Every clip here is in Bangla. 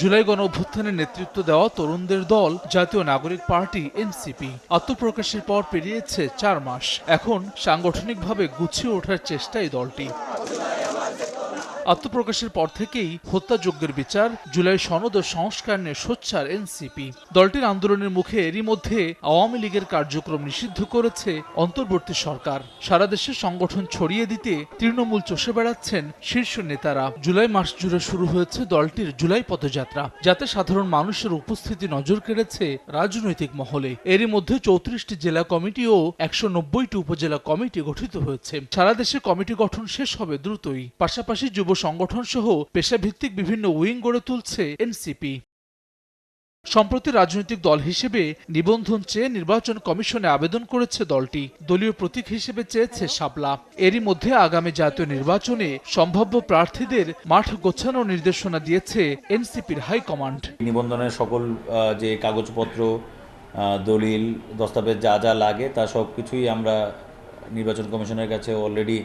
জুলাই গণ অভ্যুত্থানের নেতৃত্ব দেওয়া তরুণদের দল, জাতীয় নাগরিক পার্টি, এনসিপি, আত্মপ্রকাশের পর পেরিয়েছে চার মাস। এখন সাংগঠনিকভাবে গুছিয়ে ওঠার চেষ্টা এই দলটি। আত্মপ্রকাশের পর থেকেই হত্যাযজ্ঞের বিচার, জুলাই সনদ ও সংস্কার নিয়ে সোচ্চার এনসিপি। দলটির আন্দোলনের মুখে এরই মধ্যে আওয়ামী লীগের কার্যক্রম নিষিদ্ধ করেছে অন্তর্বর্তী সরকার। সারা দেশে সংগঠন ছড়িয়ে দিতে তৃণমূল চষে বেড়াচ্ছেন শীর্ষ নেতারা। জুলাই মাস জুড়ে শুরু হয়েছে দলটির জুলাই পদযাত্রা, যাতে সাধারণ মানুষের উপস্থিতি নজর কেড়েছে রাজনৈতিক মহলে। এরই মধ্যে চৌত্রিশটি জেলা কমিটি ও একশো নব্বইটি উপজেলা কমিটি গঠিত হয়েছে। সারা দেশে কমিটি গঠন শেষ হবে দ্রুতই। পাশাপাশি যুব সংগঠন সহ পেশাভিত্তিক বিভিন্ন উইং গড়ে তুলছে এনসিপি। সম্প্রতি রাজনৈতিক দল হিসেবে নিবন্ধন চেয়ে নির্বাচন কমিশনে আবেদন করেছে দলটি। দলীয় প্রতীক হিসেবে চেয়েছে শাপলা। এরই মধ্যে আগামী জাতীয় নির্বাচনে সম্ভাব্য প্রার্থীদের মাঠ গোছানোর নির্দেশনা দিয়েছে এনসিপির হাইকমান্ড। নিবন্ধনের সকল যে কাগজপত্র দলিল দস্তাবেজ যা যা লাগে তা সব কিছুই আমরা নির্বাচন কমিশনের কাছে অলরেডি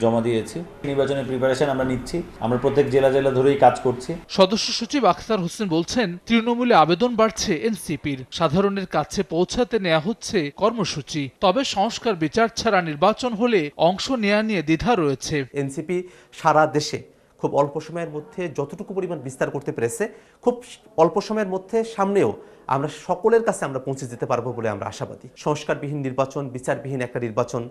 জমা দিয়েছি। নির্বাচনের প্রিপারেশন আমরা নিচ্ছি। আমরা প্রত্যেক জেলা জেলা ধরেই কাজ করছি। সদস্য সচিব আখতার হোসেন বলছেন তৃণমূলে আবেদন বাড়ছে এনসিপির। সাধারণের কাছে পৌঁছাতে নেওয়া হচ্ছে কর্মসূচি। তবে সংস্কার বিচার ছাড়া নির্বাচন হলে অংশ নেওয়া নিয়ে দ্বিধা রয়েছে। এনসিপি সারা দেশে খুব অল্প সময়ের মধ্যে যতটুকু পরিমাণ বিস্তার করতে পেরেছে, খুব অল্প সময়ের মধ্যে সামনেও আমরা সকলের কাছে আমরা পৌঁছে যেতে পারব বলে আমরা আশাবাদী। সংস্কারবিহীন নির্বাচন, বিচারবিহীন একটা নির্বাচন,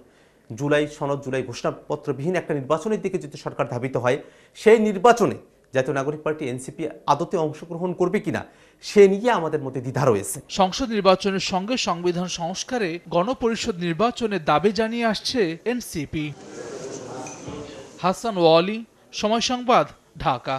জুলাই সনদ, জুলাই ঘোষণাপত্রবিহীন একটা নির্বাচনের দিকে যদি সরকার ধাবিত হয়, সেই নির্বাচনে জাতীয় নাগরিক পার্টি, এনসিপি আদতে অংশগ্রহণ করবে কিনা, সে নিয়ে আমাদের মধ্যে দ্বিধা রয়েছে। সংসদ নির্বাচনের সঙ্গে সংবিধান সংস্কারে গণপরিষদ নির্বাচনের দাবি জানিয়ে আসছে এনসিপি। হাসান ওয়ালি সময় সংবাদ ঢাকা।